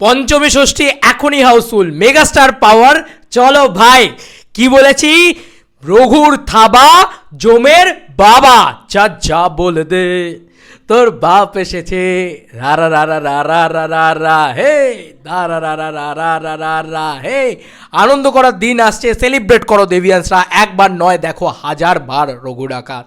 পঞ্চমী ষষ্ঠী এখনই Housefull megastar পাওয়ার চলো ভাই কি বলেছি রঘুর থাবা জমের বাবা যা যা বলে দে তোর বাপ এসেছে রারা রারা রারা রারা রা হে রারা রারা রারা রারা রা হে আনন্দ করার দিন আসছে সেলিব্রেট করো দেবিয়ান্সরা একবার নয় দেখো হাজার বার রঘু ডাকাত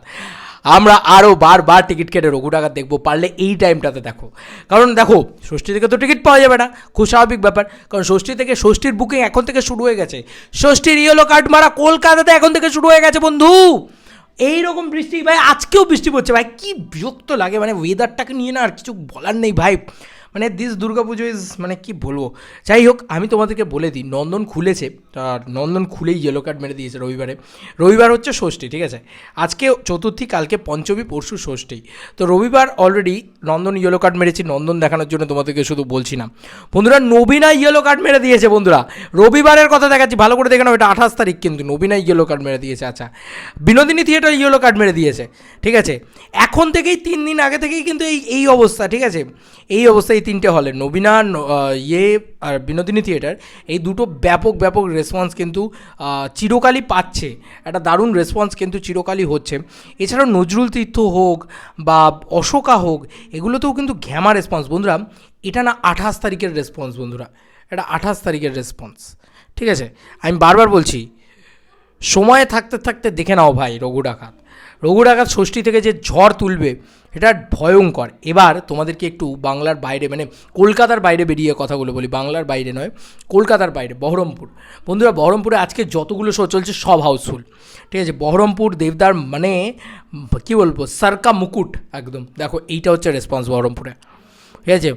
আমরা আরও বারবার টিকিট কেটে রঘু ডাকাত দেখব, পারলে এই টাইমটাতে দেখো। কারণ দেখো, ষষ্ঠী থেকে তো টিকিট পাওয়া যাবে না, খুব স্বাভাবিক ব্যাপার। কারণ ষষ্ঠী থেকে, ষষ্ঠীর বুকিং এখন থেকে শুরু হয়ে গেছে। ষষ্ঠীর ইয়েলো কার্ড মারা কলকাতাতে এখন থেকে শুরু হয়ে গেছে, বন্ধু! এই রকম বৃষ্টি, ভাই, আজকেও বৃষ্টি পড়ছে, ভাই, কি বিরক্ত লাগে মানে ওয়েদারটাকে নিয়ে না আর কিছু বলার নেই, ভাই। মানে দিস দুর্গাপুজো ইজ মানে কি বলব? যাই হোক, আমি তোমাদেরকে বলে দিই, নন্দন খুলেছে নন্দন খুলেই ইয়েলো কার্ড মেরে দিয়েছে রবিবারে। রবিবার হচ্ছে ষষ্ঠী, ঠিক আছে? আজকে চতুর্থী, কালকে পঞ্চমী, পরশু ষষ্ঠী। তো রবিবার অলরেডি নন্দন ইয়েলো কার্ড মেরেছি, নন্দন দেখানোর জন্য তোমাদেরকে শুধু বলছি না। বন্ধুরা, নবীনা ইয়েলো কার্ড মেরে দিয়েছে, বন্ধুরা। রবিবারের কথা দেখাচ্ছি, ভালো করে দেখে নাও, এটা আঠাশ তারিখ কিন্তু, নবীনা ইয়েলো কার্ড মেরে দিয়েছে আচ্ছা। বিনোদিনী থিয়েটার ইয়েলো কার্ড মেরে দিয়েছে, ঠিক আছে? এখন থেকেই তিন দিন আগে থেকেই কিন্তু এই এই অবস্থা, ঠিক আছে? এই অবস্থা এই তিনটে হলে, নবীনা ইয়ে আর বিনোদিনী থিয়েটার এই দুটো ব্যাপক ব্যাপক রেসপন্স কিন্তু চিরকালই পাচ্ছে। একটা দারুণ রেসপন্স কিন্তু চিরকালই হচ্ছে। এছাড়াও নজরুল তীর্থ হোক বা অশোকা হোক, এগুলোতেও কিন্তু ঘ্যামা রেসপন্স বন্ধুরা, এটা না আঠাশ তারিখের রেসপন্স বন্ধুরা। এটা আঠাশ তারিখের রেসপন্স ঠিক আছে? আমি বারবার বলছি, সময়ে থাকতে থাকতে দেখে নাও ভাই রঘু ডাকাত। রঘু ডাকাত ষষ্ঠী থেকে যে ঝড় তুলবে এটা ভয়ঙ্কর। এবার তোমাদেরকে একটু বাংলার বাইরে মানে কলকাতার বাইরে বেরিয়ে কথাগুলো বলি। বাংলার বাইরে নয়, কলকাতার বাইরে, বহরমপুর। বন্ধুরা, বহরমপুরে আজকে যতগুলো শো চলছে সব হাউসফুল ঠিক আছে, বহরমপুর, দেবদার মানে কী বলব, সার্কা মুকুট একদম। দেখো, এইটা হচ্ছে রেসপন্স বহরমপুরে। ঠিক আছে,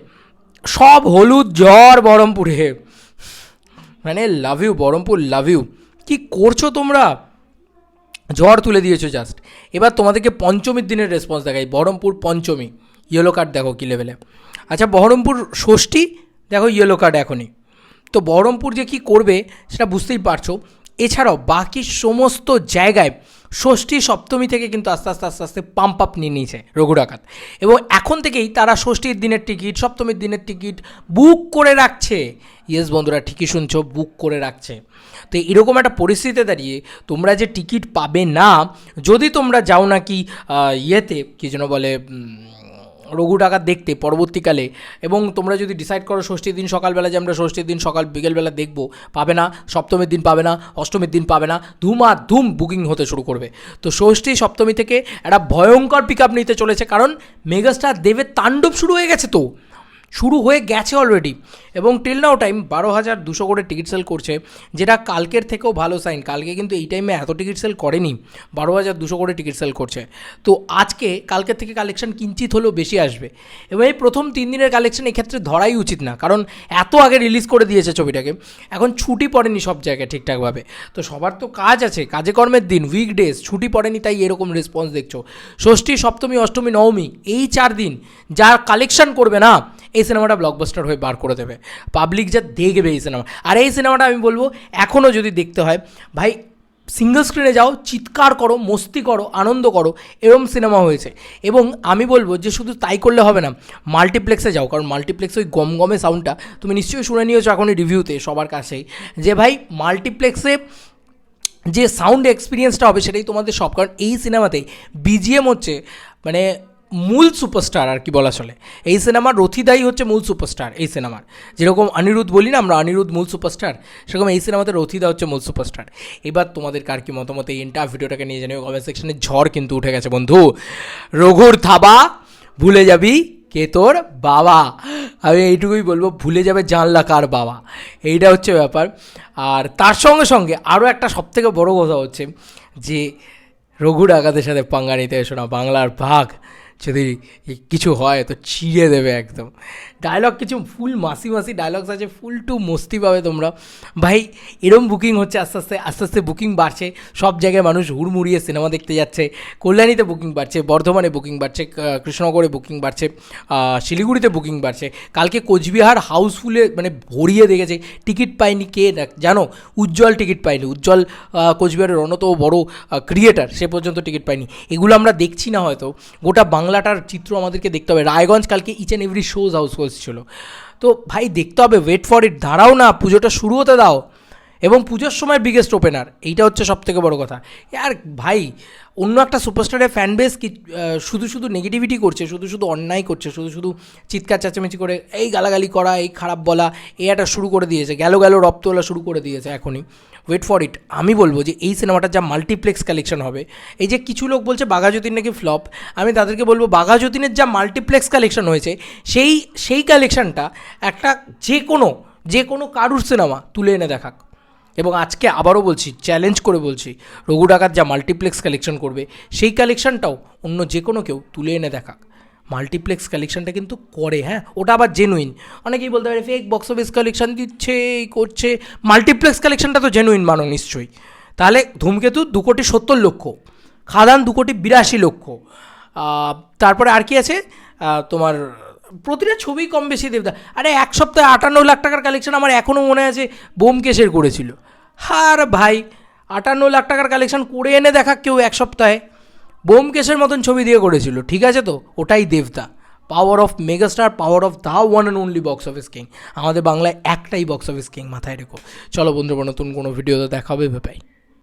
সব হলুদ জ্বর বহরমপুরে। মানে love you Baharampur love you কী করছ তোমরা? ঝড় তুলে দিয়েছ জাস্ট এবার তোমাদেরকে পঞ্চমীর দিনের রেসপন্স দেখাই, বহরমপুর পঞ্চমী ইয়েলো কার্ড দেখো কী লেভেলে আচ্ছা বহরমপুর ষষ্ঠী, দেখো ইয়েলো কার্ড এখনই। তো বহরমপুর যে কী করবে, সেটা বুঝতেই পারছ। এছাড়াও বাকি সমস্ত জায়গায় ষষ্ঠী সপ্তমী থেকে কিন্তু আস্তে আস্তে আস্তে আস্তে পাম্প আপ নিয়ে নিয়েছে রঘু ডাকাত এবং এখন থেকেই তারা ষষ্ঠীর দিনের টিকিট সপ্তমীর দিনের টিকিট বুক করে রাখছে। ইয়েস বন্ধুরা, ঠিকই শুনছো বুক করে রাখছে। তো এরকম একটা পরিস্থিতিতে দাঁড়িয়ে তোমরা যে টিকিট পাবে না, যদি তোমরা যাও নাকি ইয়েতে, কী যেন বলে রঘু ডাকাত দেখতে পরবর্তীকালে। এবং তোমরা যদি ডিসাইড করো ষষ্ঠীর দিন সকালবেলা যে আমরা ষষ্ঠীর দিন সকাল বিকেলবেলা দেখব, পাবে না, সপ্তমীর দিন পাবে না, অষ্টমীর দিন পাবে না ধুম আর ধুম বুকিং হতে শুরু করবে। তো ষষ্ঠী, সপ্তমী থেকে একটা ভয়ঙ্কর পিক আপ নিতে চলেছে, কারণ মেগাস্টার দেবের তাণ্ডব শুরু হয়ে গেছে তো। শুরু হয়ে গেছে অলরেডি এবং টিল নাও টাইম বারো হাজার দুশো করে টিকিট সেল করছে, যেটা কালকের থেকেও ভালো সাইন কালকে কিন্তু এই টাইমে এত টিকিট সেল করেনি, বারো হাজার দুশো করে টিকিট সেল করছে। তো আজকে কালকের থেকে কালেকশন কিঞ্চিত হলেও বেশি আসবে। এবং এই প্রথম তিন দিনের কালেকশন এক্ষেত্রে ধরাই উচিত না, কারণ এত আগে রিলিজ করে দিয়েছে ছবিটাকে। এখন ছুটি পড়েনি সব জায়গায় ঠিকঠাকভাবে। তো সবার তো কাজ আছে, কাজে কর্মের দিন উইকডেজ ছুটি পড়েনি তাই এরকম রেসপন্স দেখছ। ষষ্ঠী, সপ্তমী, অষ্টমী, নবমী, এই চার দিন যা কালেকশন করবে না এই সিনেমাটা ব্লকবাস্টার হয়ে বার করে দেবে। পাবলিক যা দেখবে এই সিনেমা আর এই সিনেমাটা আমি বলব এখনও যদি দেখতে হয়, ভাই সিঙ্গল স্ক্রিনে যাও, চিৎকার করো, মস্তি করো, আনন্দ করো, এরম সিনেমা হয়েছে। এবং আমি বলব যে শুধু তাই করলে হবে না মাল্টিপ্লেক্সে যাও, কারণ মাল্টিপ্লেক্সে ওই গমগমে সাউন্ডটা তুমি নিশ্চয়ই শুনে নিয়েছো এখনই রিভিউতে সবার কাছেই। যে ভাই মাল্টিপ্লেক্সে যে সাউন্ড এক্সপিরিয়েন্সটা হবে সেটাই তোমাদের সব, কারণ এই সিনেমাতে বিজিএম হচ্ছে মানে মূল সুপারস্টার আর কি বলা চলে। এই সিনেমার রথিদাই হচ্ছে মূল সুপারস্টার এই সিনেমার। যেরকম অনিরুদ্ধ বলি না, আমরা অনিরুদ্ধ মূল সুপারস্টার, সেরকম এই সিনেমাতে রথিদা হচ্ছে মূল সুপারস্টার। এবার তোমাদের কার কি মতামত এই এন্টার ভিডিওটাকে নিয়ে জানিও কমেন্ট সেকশনে ঝড় কিন্তু উঠে গেছে বন্ধু। রঘুর থাবা, ভুলে যাবি কে তোর বাবা। আমি এইটুকুই বলব, ভুলে যাবে জানলা কার বাবা। এইটা হচ্ছে ব্যাপার। আর তার সঙ্গে সঙ্গে আরও একটা সবথেকে বড় কথা হচ্ছে যে রঘু ডাকাতের সাথে পাঙ্গা নিতে এসো না, বাংলার ভাগ। যদি কিছু হয়, তো ছিঁড়ে দেবে একদম। ডায়লগ কিছু ফুল মাসি মাসি ডায়লগস আছে ফুল টু মস্তি পাবে তোমরা। ভাই, এরম বুকিং হচ্ছে আস্তে আস্তে আস্তে আস্তে বুকিং বাড়ছে। সব জায়গায় মানুষ হুড়মুড়িয়ে সিনেমা দেখতে যাচ্ছে। কল্যাণীতে বুকিং বাড়ছে, বর্ধমানে বুকিং বাড়ছে কৃষ্ণনগরে বুকিং বাড়ছে শিলিগুড়িতে বুকিং বাড়ছে। কালকে কোচবিহার হাউসফুলে মানে ভরিয়ে দেখেছে। টিকিট পায়নি কে জানো? উজ্জ্বল টিকিট পায়নি। উজ্জ্বল কোচবিহারের অন্যতম বড় ক্রিয়েটার সে পর্যন্ত টিকিট পায়নি। এগুলো আমরা দেখছি না হয়তো। গোটা বাংলাটার চিত্র আমাদেরকে দেখতে হবে। রায়গঞ্জ কালকে each and every shows house ছিল। তো ভাই, দেখতে হবে ওয়েট ফর ইট দাঁড়াও না, পুজোটা শুরু হতে দাও। এবং পুজোর সময় বিগেস্ট ওপেনার এইটা হচ্ছে সব থেকে বড় কথা। আর ভাই, অন্য একটা সুপারস্টারের ফ্যান বেস কি শুধু শুধু নেগেটিভিটি করছে, শুধু শুধু অন্যায় করছে, শুধু শুধু চিৎকার চেঁচামেচি করে, এই গালাগালি করা, এই খারাপ বলা এই একটা শুরু করে দিয়েছে, গেল গেল রপ্ত তোলা শুরু করে দিয়েছে এখনই। ওয়েট ফর ইট আমি বলব যে এই সিনেমাটার যা মাল্টিপ্লেক্স কালেকশন হবে, এই যে কিছু লোক বলছে বাঘাযতীন নাকি ফ্লপ আমি তাদেরকে বলব বাঘাযতীনের যা মাল্টিপ্লেক্স কালেকশন হয়েছে, সেই সেই কালেকশনটা একটা যে কোনো যে কোনো কারুর সিনেমা তুলে এনে দেখাক। এবং আজকে আবারও বলছি চ্যালেঞ্জ করে বলছি, রঘু ডাকাত যা মাল্টিপ্লেক্স কালেকশন করবে, সেই কালেকশনটাও অন্য যে কোনো কেউ তুলে এনে দেখাক। মাল্টিপ্লেক্স কালেকশনটা কিন্তু করে হ্যাঁ? ওটা আবার জেনুইন অনেকেই বলতে পারে ফেক বক্স অফিস কালেকশন দিচ্ছে, এই করছে। মাল্টিপ্লেক্স কালেকশনটা তো জেনুইন মানো নিশ্চয়ই। তাহলে ধূমকেতু দু কোটি সত্তর লক্ষ, খাদান দু কোটি বিরাশি লক্ষ। তারপরে আর কি আছে? তোমার প্রতিটা ছবি কম বেশি দেবদা আরে, এক সপ্তাহে আটান্ন লাখ টাকার কালেকশন আমার এখনও মনে আছে, বোমকেশের করেছিল। আর ভাই, আটান্ন লাখ টাকার কালেকশন করে এনে দেখা কেউ এক সপ্তাহে। বোমকেশের মতন ছবি দিয়ে করেছিল ঠিক আছে তো? ওটাই দেবতা। Power of megastar power of the one and only box office king আমাদের বাংলায় একটাই বক্স অফিস কিং মাথায় রেখো। চলো বন্ধুরা, নতুন কোনো ভিডিও তো দেখাবে ভেপাই